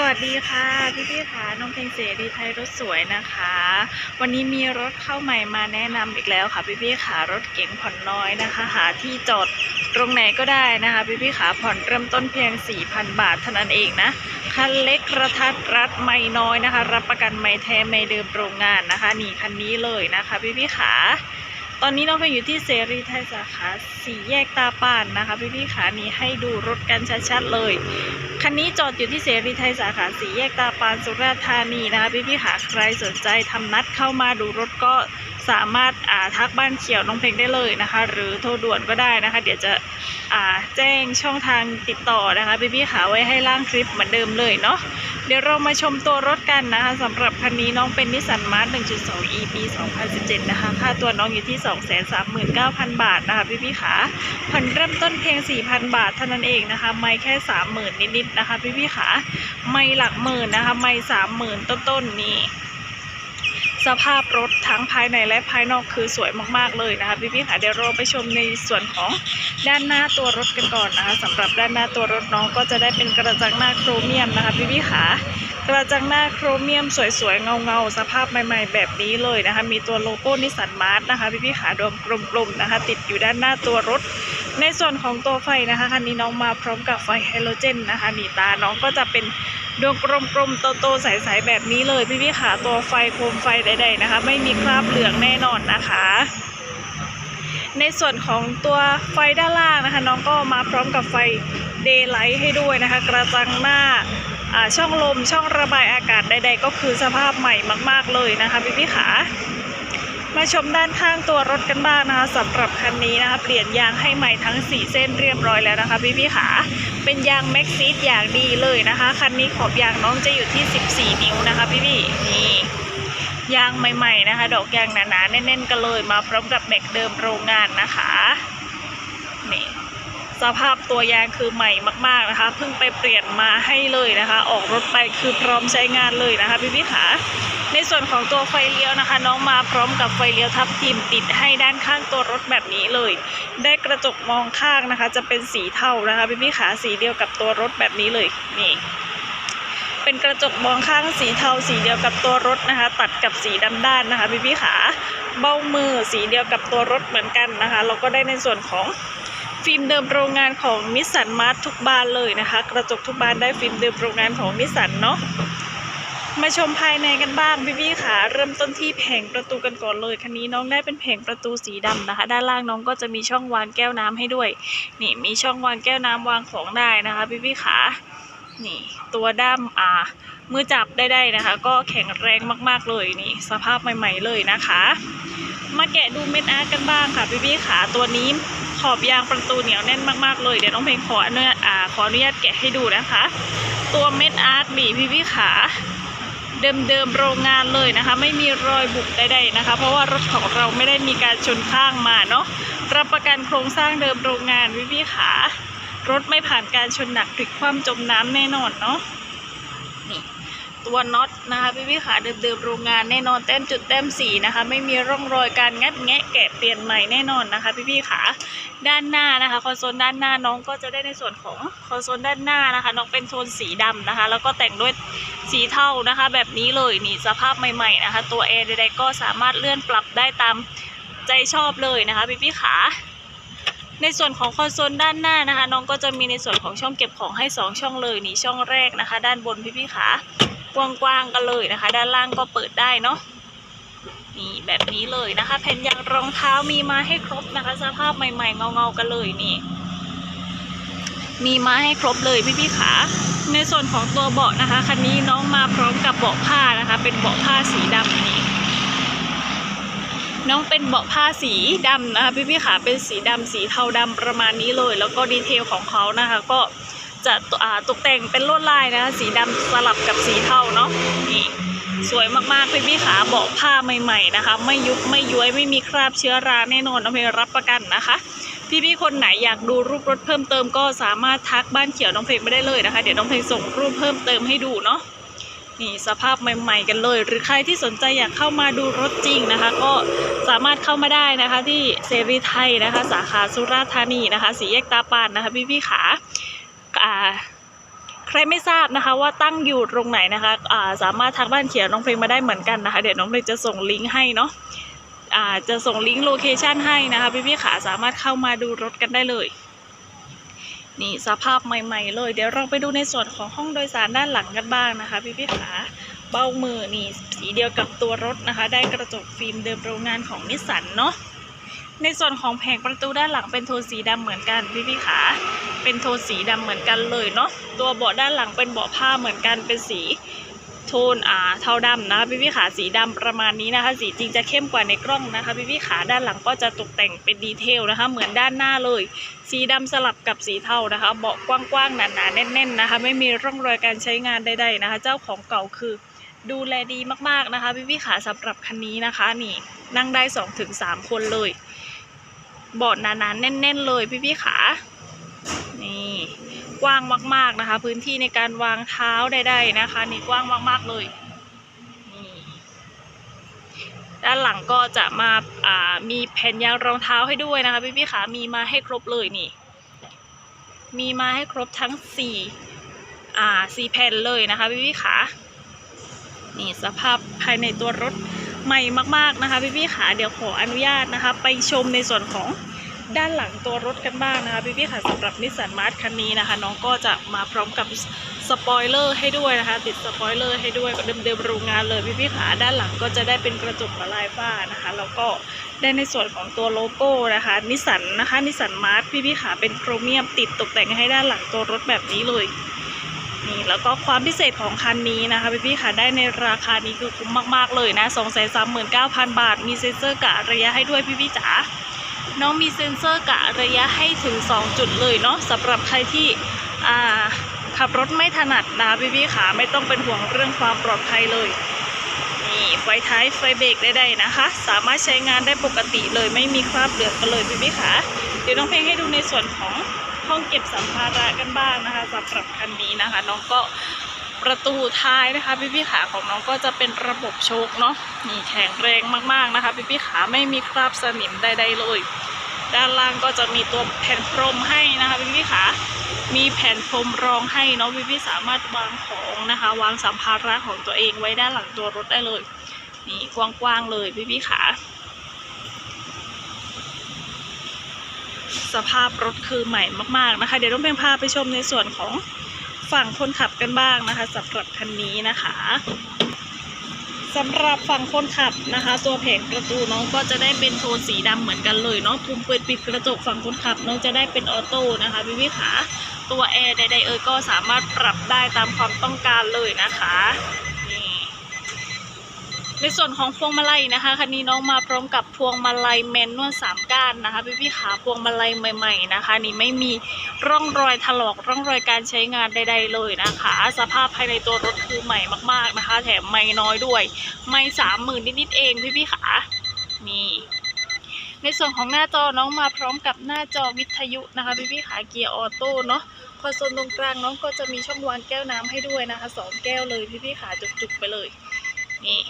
สวัสดีค่ะพี่พี่ค่ะน้องเพลงเสรีไทยรถสวยนะคะ วันนี้มีรถเข้าใหม่มาแนะนำอีกแล้วค่ะพี่พี่ค่ะรถเก๋งผ่อนน้อยนะคะ หาที่จอดตรงไหนก็ได้นะคะพี่พี่ค่ะผ่อนเริ่มต้นเพียง 4,000 บาทเท่านั้นเองนะคันเล็กกระทัดรัดไม่น้อยนะคะ รับประกันไม่แท้ไม่เดิมโรงงานนะคะนี่คันนี้เลยนะคะพี่พี่ค่ะ ตอนนี้น้องเพลงอยู่ที่เสรีไทยสาขาสี่แยกตาป่านนะคะพี่พี่ขานี่ให้ดูรถกันชัดๆเลย คันนี้จอดอยู่ที่เสรีไทยสาขาสี่แยกตาปานสุราษฎร์ธานีนะคะพี่พี่ขาใครสนใจทำนัดเข้ามาดูรถก็ สามารถาทักบ้านเขียวน้องเพลงได้เลยนะคะ หรือโทรด่วนก็ได้นะคะ เดี๋ยวจะแจ้งช่องทางติดต่อนะคะพี่พี่ขาไว้ให้ล่างคลิปเหมือนเดิมเลยเนาะเดี๋ยวเรามาชมตัวรถกันนะคะสำหรับคันนี้น้องเป็นนิสสันมาร์ท1.2 e ปี 2017 นะคะ ค่าตัวน้องอยู่ที่ 239,000 บาทนะคะพี่พี่ขาผ่อนเริ่มต้นเพียง 4,000 บาทเท่านั้นเองนะคะ ไม่แค่ 30,000 นิดๆนะคะ พี่พี่ขาไม่หลักหมื่นนะคะ ไม่ 30,000 ต้นๆนี่ สภาพรถทั้งภายในและภายนอกคือสวยมากๆเลยนะคะพี่พี่ๆค่ะเดี๋ยวเราไปชมในส่วนของด้านหน้าตัวรถกันก่อนนะคะสำหรับด้านหน้าตัวรถน้องก็จะได้เป็นกระจังหน้าโครเมียมนะคะพี่พี่ๆค่ะกระจังหน้าโครเมียมสวยๆเงาๆสภาพใหม่ๆ แบบนี้เลยนะคะมีตัวโลโก้นิสสันมาร์ทนะคะพี่พี่ขาดวงกลมๆนะคะติดอยู่ด้านหน้าตัวรถ ในส่วนของตัวไฟนะคะคันนี้น้องมาพร้อมกับไฟไฮโลเจนนะคะนี่ตาน้องก็จะเป็นดวงกลมๆโตๆใสๆแบบนี้เลยพี่พี่ขาตัวไฟโคมไฟใดๆนะคะ ไม่มีคราบเหลืองแน่นอนนะคะ ในส่วนของตัวไฟด้านล่างนะคะ น้องก็มาพร้อมกับไฟเดย์ไลท์ให้ด้วยนะคะ กระจังหน้าช่องลมช่องระบายอากาศใด ๆ ก็คือสภาพใหม่มาก ๆเลยนะคะพี่พี่ขา มาชมด้านข้างตัวรถกันบ้างนะคะสำหรับคันนี้นะคะ เปลี่ยนยางให้ใหม่ทั้ง 4 เส้นเรียบร้อยแล้วนะคะพี่พี่ขาเป็นยางแม็กซีดอย่างดีเลยนะคะคันนี้ขอบยางน้องจะอยู่ที่ 14 นิ้วนะคะพี่พี่นี่ยางใหม่ ๆนะคะ ดอกยางหนาๆแน่นๆกันเลยมาพร้อมกับแม็กเดิมโรงงานนะคะนี่สภาพตัวยางคือใหม่มาก ๆนะคะเพิ่งไปเปลี่ยนมาให้เลยนะคะ ออกรถไปคือพร้อมใช้งานเลยนะคะพี่พี่ขา ในส่วนของตัวไฟเลี้ยวนะคะ น้องมาพร้อมกับไฟเลี้ยวทับทิมติดให้ด้านข้างตัวรถแบบนี้เลย ได้กระจกมองข้างนะคะ จะเป็นสีเทานะคะพี่พี่ขาสีเดียวกับตัวรถแบบนี้เลยนี่เป็นกระจกมองข้างสีเทาสีเดียวกับตัวรถนะคะ ตัดกับสีดำด้านนะคะพี่พี่ขาเบ้ามือสีเดียวกับตัวรถเหมือนกันนะคะแล้วก็ได้ในส่วนของฟิล์มเดิมโรงงานของนิสสันมาร์ททุกบานเลยนะคะ กระจกทุกบานได้ฟิล์มเดิมโรงงานของนิสสันเนาะ มาชมภายในกันบ้างพี่พี่ๆค่ะเริ่มต้นที่แผงประตูกันก่อนเลยคันนี้น้องได้เป็นแผงประตูสีดำนะคะ ด้านล่างน้องก็จะมีช่องวางแก้วน้ำให้ด้วย นี่มีช่องวางแก้วน้ำวางของได้นะคะพี่พี่ๆค่ะนี่ตัวด้ามอ่ามือจับได้ได้นะคะ ก็แข็งแรงมากๆเลยนี่ สภาพใหม่ ๆ เลยนะคะ มาแกะดูเม็ดอาร์ตกันบ้างค่ะพี่พี่ๆค่ะตัวนี้ขอบยางประตูเหนียวแน่นมากๆเลยเดี๋ยวน้องเพลงขออนุญาตขออนุญาตแกะให้ดูนะคะ ตัวเม็ดอาร์ตนี่พี่พี่ๆค่ะ เดิมๆโรงงานเลยนะคะ ไม่มีรอยบุบใดๆนะคะ เพราะว่ารถของเราไม่ได้มีการชนข้างมาเนาะรับประกันโครงสร้างเดิมโรงงานวิพี่ขารถไม่ผ่านการชนหนักพลิกคว่ำจมน้ำแน่นอนเนาะนี่ตัวน็อตนะคะพี่พี่ขาเดิมๆโรงงานแน่นอนแต้มจุดแต้มสีนะคะ ไม่มีร่องรอยการงัดแงะแกะเปลี่ยนใหม่แน่นอนนะคะ พี่พี่ขาด้านหน้านะคะคอนโซลด้านหน้าน้องก็จะได้ในส่วนของคอนโซลด้านหน้านะคะ น้องเป็นโทนสีดำนะคะ แล้วก็แต่งด้วย สีเทานะคะ แบบนี้เลยนี่สภาพใหม่ๆนะคะ ตัวแอร์ใดๆก็สามารถเลื่อนปรับได้ตามใจชอบเลยนะคะพี่พี่ๆขาในส่วนของคอนโซลด้านหน้านะคะ น้องก็จะมีในส่วนของช่องเก็บของให้ 2 ช่องเลยนี่ช่องแรกนะคะ ด้านบนพี่พี่ๆขากว้างๆกันเลยนะคะ ด้านล่างก็เปิดได้เนาะนี่แบบนี้เลยนะคะแผ่นยางรองเท้ามีมาให้ครบนะคะ สภาพใหม่ๆเงาๆกันเลยนี่ มีมาให้ครบเลยพี่พี่ขาในส่วนของตัวเบาะนะคะคันนี้น้องมาพร้อมกับเบาะผ้านะคะ เป็นเบาะผ้าสีดำนี่น้องเป็นเบาะผ้าสีดำนะคะพี่พี่ขาเป็นสีดำสีเทาดำประมาณนี้เลย แล้วก็ดีเทลของเขานะคะ ก็จะตกแต่งเป็นลวดลายนะคะ สีดำสลับกับสีเทาเนาะนี่สวยมากๆพี่พี่ขาเบาะผ้าใหม่ ๆนะคะ ไม่ยุบไม่ย้วยไม่มีคราบเชื้อราแน่นอนน้องเพลรับประกันนะคะ พี่ๆคนไหนอยากดูรูปรถเพิ่มเติมก็สามารถทักบ้านเขียวน้องเพลงไม่ได้เลยนะคะ เดี๋ยวน้องเพลงส่งรูปเพิ่มเติมให้ดูเนาะนี่สภาพใหม่ ๆ กันเลย หรือใครที่สนใจอยากเข้ามาดูรถจริงนะคะ ก็สามารถเข้ามาได้นะคะที่เสรีไทยนะคะ สาขาสุราษฎร์ธานีนะคะ สีแยกตาปานนะคะ พี่ๆขาอ่าใครไม่ทราบนะคะว่าตั้งอยู่ตรงไหนนะคะาสามารถทักบ้านเขียวน้องเพลงมาได้เหมือนกันนะคะ เดี๋ยวน้องเพลงจะส่งลิงก์ให้เนาะ จะส่งลิงก์โลเคชันให้นะคะพี่ๆขาสามารถเข้ามาดูรถกันได้เลยนี่สภาพใหม่ๆเลย เดี๋ยวเราไปดูในส่วนของห้องโดยสารด้านหลังกันบ้างนะคะ พี่ๆขาเบ้ามือนี่สีเดียวกับตัวรถนะคะ ได้กระจกฟิล์มเดิมโรงงานของนิสสันเนาะในส่วนของแผงประตูด้านหลังเป็นโทนสีดำเหมือนกันพี่ๆขาเป็นโทนสีดำเหมือนกันเลยเนาะตัวเบาะด้านหลังเป็นเบาะผ้าเหมือนกันเป็นสี โทนอ่าเทาดำนะคะพี่พี่ขาสีดำประมาณนี้นะคะ สีจริงจะเข้มกว่าในกล้องนะคะพี่พี่ขาด้านหลังก็จะตกแต่งเป็นดีเทลนะคะ เหมือนด้านหน้าเลย สีดำสลับกับสีเทานะคะเบาะกว้างๆหนาๆแน่นๆนะคะ ไม่มีร่องรอยการใช้งานใดๆนะคะ เจ้าของเก่าคือดูแลดีมากๆนะคะพี่พี่ขาสำหรับคันนี้นะคะนี่นั่งได้สองถึงสามคนเลยเบาะหนาๆแน่น ๆ เลยพี่พี่ขานี่ กว้างมาก ๆนะคะ พื้นที่ในการวางเท้าใดๆนะคะ นี่กว้างมาก ๆเลยนี่ด้านหลังก็จะมาอ่ามีแผ่นยางรองเท้าให้ด้วยนะคะ พี่ๆขามีมาให้ครบเลยนี่ มีมาให้ครบทั้งสี่อ่าสี่แผ่นเลยนะคะ พี่ๆขานี่สภาพภายในตัวรถใหม่มาก ๆนะคะ พี่ๆขาเดี๋ยวขออนุญาตนะคะ ไปชมในส่วนของ ด้านหลังตัวรถกันบ้างนะคะพี่ๆค่ะสำหรับนิสสันมาร์ทคันนี้นะคะ น้องก็จะมาพร้อมกับสปอยเลอร์ให้ด้วยนะคะ ติดสปอยเลอร์ให้ด้วยเดิมๆโรงงานเลยพี่ๆค่ะด้านหลังก็จะได้เป็นกระจกละลายฝ้านะคะแล้วก็ได้ในส่วนของตัวโลโก้นะคะนิสสันนะคะนิสสันมาร์ทพี่ๆค่ะเป็นโครเมียมติดตกแต่งให้ด้านหลังตัวรถแบบนี้เลยนี่แล้วก็ความพิเศษของคันนี้นะคะพี่ๆค่ะได้ในราคานี้คือคุ้มมาก ๆ เลยนะ 239,000 บาท มีเซ็นเซอร์กะระยะให้ด้วยพี่ๆจ๋า น้องมีเซ็นเซอร์กะระยะให้ถึง 2 จุดเลยเนาะสำหรับใครที่ขับรถไม่ถนัดนะพี่พี่ๆขาไม่ต้องเป็นห่วงเรื่องความปลอดภัยเลย นี่ไฟท้ายไฟเบรกได้ๆนะคะ สามารถใช้งานได้ปกติเลยไม่มีคราบเหลืองกันเลยพี่พี่ๆขาเดี๋ยวน้องเพลงให้ดูในส่วนของห้องเก็บสัมภาระกันบ้างนะคะสำหรับคันนี้นะคะ น้องก็ ประตูท้ายนะคะพี่พี่ขาของน้องก็จะเป็นระบบโชคเนาะนี่แข็งแรงมากๆนะคะพี่พี่ขาไม่มีคราบสนิมใดๆเลย ด้านล่างก็จะมีตัวแผ่นพรมให้นะคะพี่พี่ขามีแผ่นพรมรองให้เนาะพี่พี่สามารถวางของนะคะ วางสัมภาระของตัวเองไว้ด้านหลังตัวรถได้เลย นี่กว้างๆเลยพี่พี่ขาสภาพรถคือใหม่มากๆนะคะ เดี๋ยวต้องเป็นพาไปชมในส่วนของ ฝั่งคนขับกันบ้างนะคะสำหรับคันนี้นะคะสำหรับฝั่งคนขับนะคะ ตัวแผงประตูน้องก็จะได้เป็นโทนสีดำเหมือนกันเลยเนาะปุ่มเปิดปิดกระจกฝั่งคนขับ น้องจะได้เป็นออโต้นะคะพี่พี่ขาตัวแอร์ใดๆเอ่ยก็สามารถปรับได้ตามความต้องการเลยนะคะ ในส่วนของพวงมาลัยนะคะคันนี้น้องมาพร้อมกับพวงมาลัยแมนนวลสามก้านนะคะพี่พี่ขาพวงมาลัยใหม่ ๆนะคะ นี่ไม่มีร่องรอยถลอกร่องรอยการใช้งานใดๆเลยนะคะ สภาพภายในตัวรถคือใหม่มากๆนะคะ แถมไม่น้อยด้วย ไม่สามหมื่นนิดๆเองพี่พี่ขานี่ในส่วนของหน้าจอน้องมาพร้อมกับหน้าจอวิทยุนะคะพี่พี่ขาเกียร์ออโต้เนาะคอนโซลตรงกลางน้องก็จะมีช่องวางแก้วน้ำให้ด้วยนะคะสองแก้วเลยพี่พี่ขาจุกๆไปเลยนี่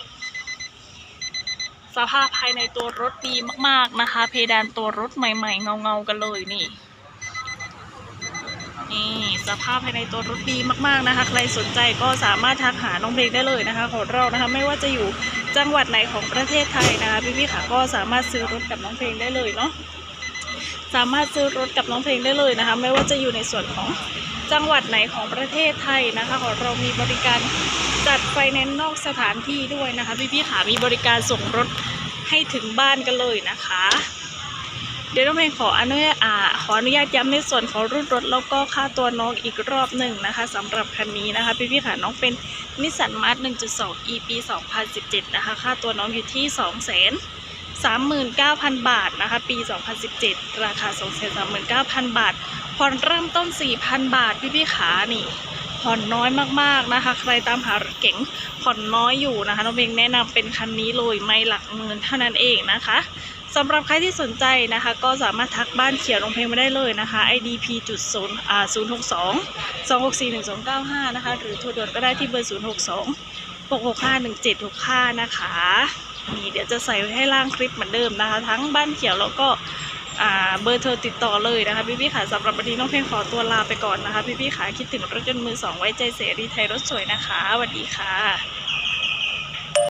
สภาพภายในตัวรถดีมากๆนะคะ เพดานตัวรถใหม่ ๆ เงาๆกันเลยนี่นี่สภาพภายในตัวรถดีมากๆนะคะ ใครสนใจก็สามารถทักหาน้องเพลงได้เลยนะคะ ของเรานะคะ ไม่ว่าจะอยู่จังหวัดไหนของประเทศไทยนะคะพี่ๆค่ะก็สามารถซื้อรถกับน้องเพลงได้เลยเนาะสามารถซื้อรถกับน้องเพลงได้เลยนะคะ ไม่ว่าจะอยู่ในส่วนของจังหวัดไหนของประเทศไทยนะคะ ของเรามีบริการ จัดไฟแนนซ์นอกสถานที่ด้วยนะคะ พี่ๆค่ะมีบริการส่งรถให้ถึงบ้านกันเลยนะคะ เดี๋ยวน้องเพลงขออนุญาตอ่าขออนุญาตย้ำในส่วนของรุ่นรถแล้วก็ค่าตัวน้องอีกรอบหนึ่งนะคะสำหรับคันนี้นะคะพี่ๆค่ะน้องเป็นนิสสันมาร์ท1.2 e ปี 2017 นะคะ ค่าตัวน้องอยู่ที่ 2 0 0 0 0 39,000 บาทนะคะ ปี 2017 ราคา 239,000 บาทผ่อนเริ่มต้น 4,000 บาท พี่ๆขานี่ ผ่อนน้อยมากๆนะคะ ใครตามหารถเก๋งผ่อนน้อยอยู่นะคะน้องเบงแนะนำเป็นคันนี้เลยไม่หลักหมื่นเท่านั้นเองนะคะสำหรับใครที่สนใจนะคะ ก็สามารถทักบ้านเขียวลงเพลงมาได้เลยนะคะ IDP จุดศูนย์อ่า0 6 2 2 6 4 1 2 9 5นะคะ หรือโทรด่วนก็ได้ที่เบอร์0 6 2 6 6 5 1 7 6 5นะคะนี่เดี๋ยวจะใส่ไว้ให้ล่างคลิปเหมือนเดิมนะคะ ทั้งบ้านเขียวแล้วก็ เบอร์โทรติดต่อเลยนะคะพี่พี่ค่ะสำหรับวันนี้น้องเพลงขอตัวลาไปก่อนนะคะพี่พี่ค่ะคิดถึงรถยนต์มือสองไว้ใจเสรีไทยรถสวยนะคะสวัสดีค่ะ